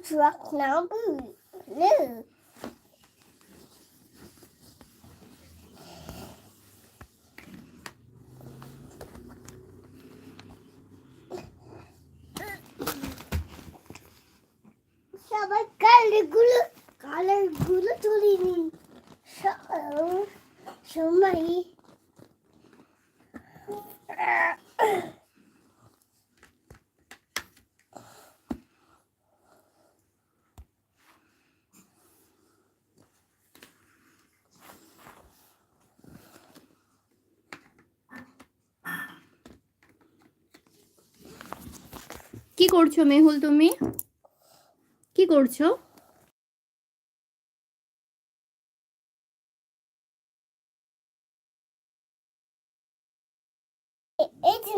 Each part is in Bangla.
truck now blue. সবাই কালারগুলো কালারগুলো তুলে নিন কি করছ মেহুল তুমি? কি করছ?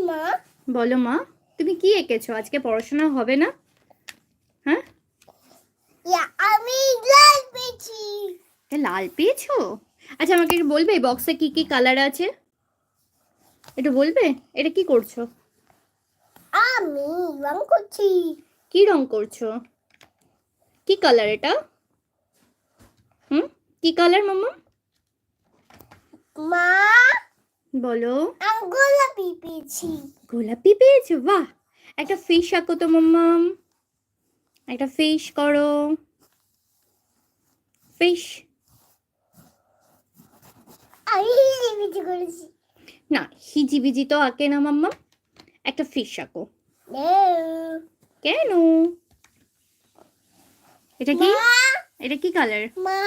মা। বলো মা তুমি কি এঁকেছো? আজকে পড়াশোনা হবে না? হ্যাঁ? আমি লাল পেয়েছি। লাল পেয়েছ? আচ্ছা আমাকে বলবে বক্সে কি কি কালার আছে? একটু বলবে? এটা কি করছ? আমি রং করছি। কি রং করছ? কি কালার এটা? হুম? কি কালার মাম্মা? মা বলো। আমি গোলাপি পেয়েছি। গোলাপি পেয়েছ? বাহ! একটা ফিশ আঁকো তো মাম্মাম একটা ফিশ করো। ফিশ আমি হিজিবিজি করেছি। না হিজিবিজি তো আঁকে না মাম্মা। একটা ফিশ আঁকো. কেন? এটা কি? এটা কি কালার মা?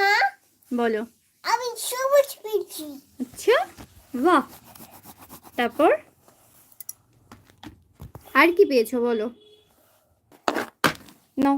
বলো। আমি সবুজ পেয়েছি। আচ্ছা বাহ। তারপর? আর কি পেয়েছ বলো? নাও।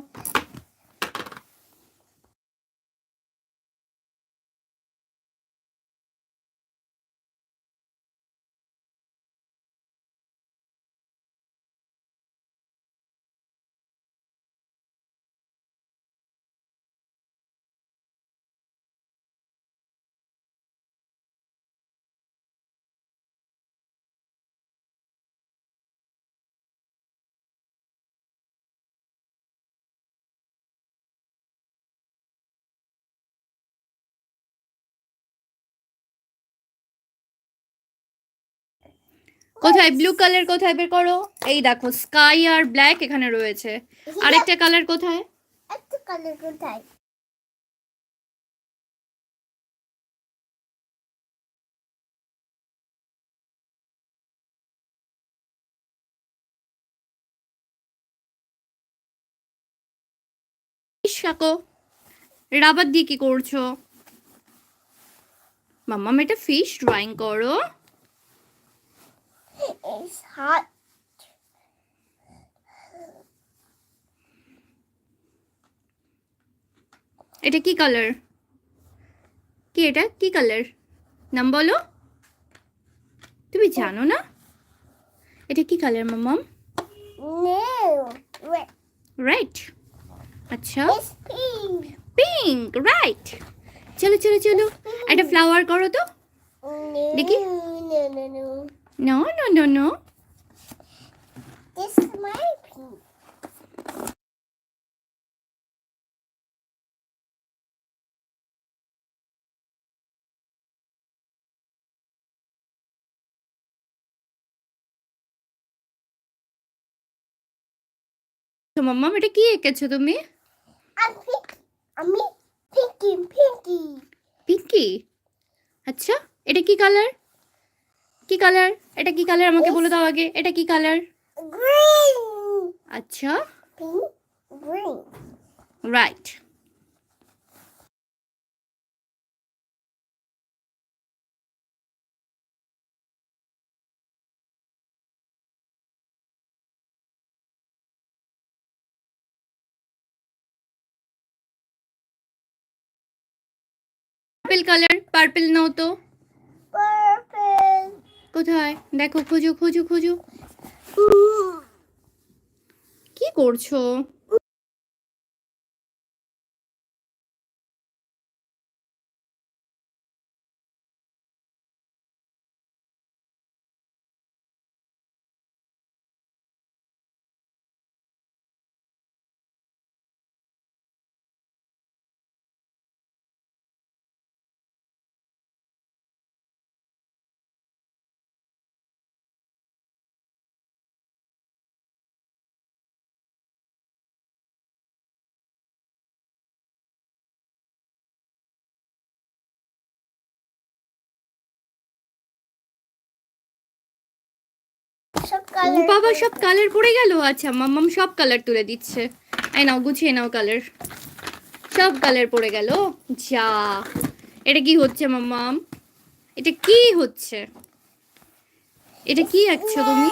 কোথায় ব্লু কালার কোথায় বের করো? এই দেখো স্কাই আর ব্ল্যাক এখানে রয়েছে। আরেকটা কালার কোথায়? এত কালার কোথায়? রাবার দিয়ে কি করছ? মাম্মা এটা ফিশ ড্রয়িং করো। It's hot. এটা কি কালার কি এটা? কি কালার নাম বলো। তুমি জানো না? এটা কি কালার. Red. রাইট আচ্ছা. পিঙ্ক রাইট চলো চলো চলো। একটা ফ্লাওয়ার করো তো। No. No, no, no. No no no no This is my pink. তো মাম্মাম এটা কি এঁকেছো তুমি. আমি pinky, pinky. পিঙ্কি আচ্ছা এটা কি কালার কি কালার এটা কি কালার আমাকে বলে দাও আগে? এটা কি কালার আচ্ছা। Right purple colour purple now তো Purple. কোথায় দেখো খোঁজো খোঁজো খোঁজো. কি করছ বাবা সব কালার পড়ে গেল? আচ্ছা মাম্মাম সব কালার তুলে দিচ্ছে। এই নাও গুছিয়ে নাও কালার। সব কালার পড়ে গেল। যা এটা কি হচ্ছে মাম্মাম? এটা কি হচ্ছে? এটা কি আঁকছো তুমি?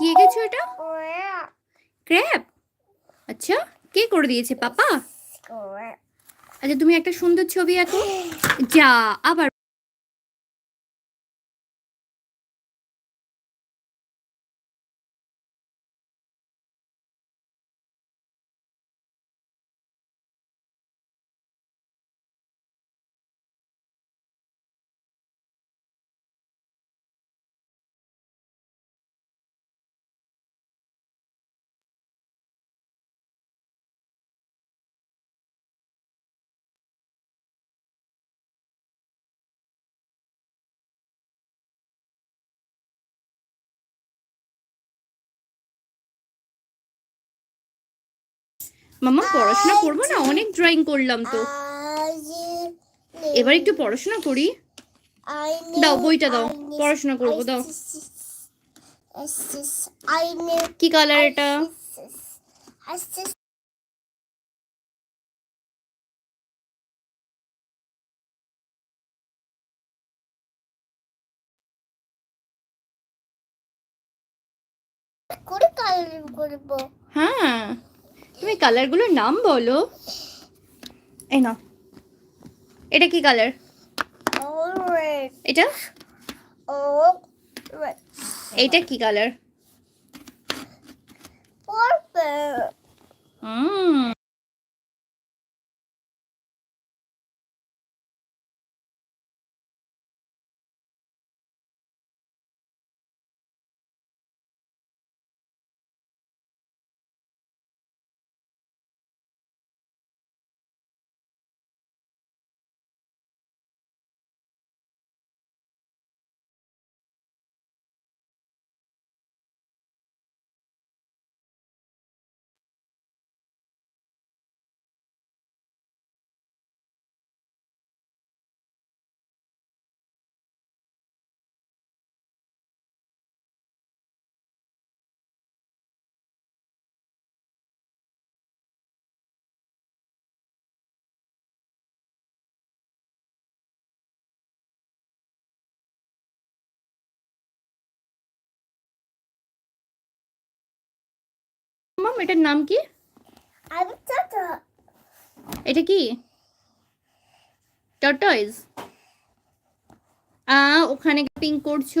কি এঁকেছো এটা? ক্র্যাব আচ্ছা কে করে দিয়েছে পাপা? আচ্ছা তুমি একটা সুন্দর ছবি আঁকো। যা আবার মামা পড়াশোনা করব না? অনেক ড্রয়িং করলাম তো। এবার একটু পড়াশোনা করি। দাও বইটা দাও। পড়াশোনা করব দাও। কি কালার এটা? করে কালার করব। হ্যাঁ। তুমি কালারগুলোর নাম বলো। এই না এটা কি কালার? এটা? এইটা কি কালার? হুম। এটার নাম কি? এটা কি? টর্টয়েজ আ ওখানে পিঙ্ক করছ?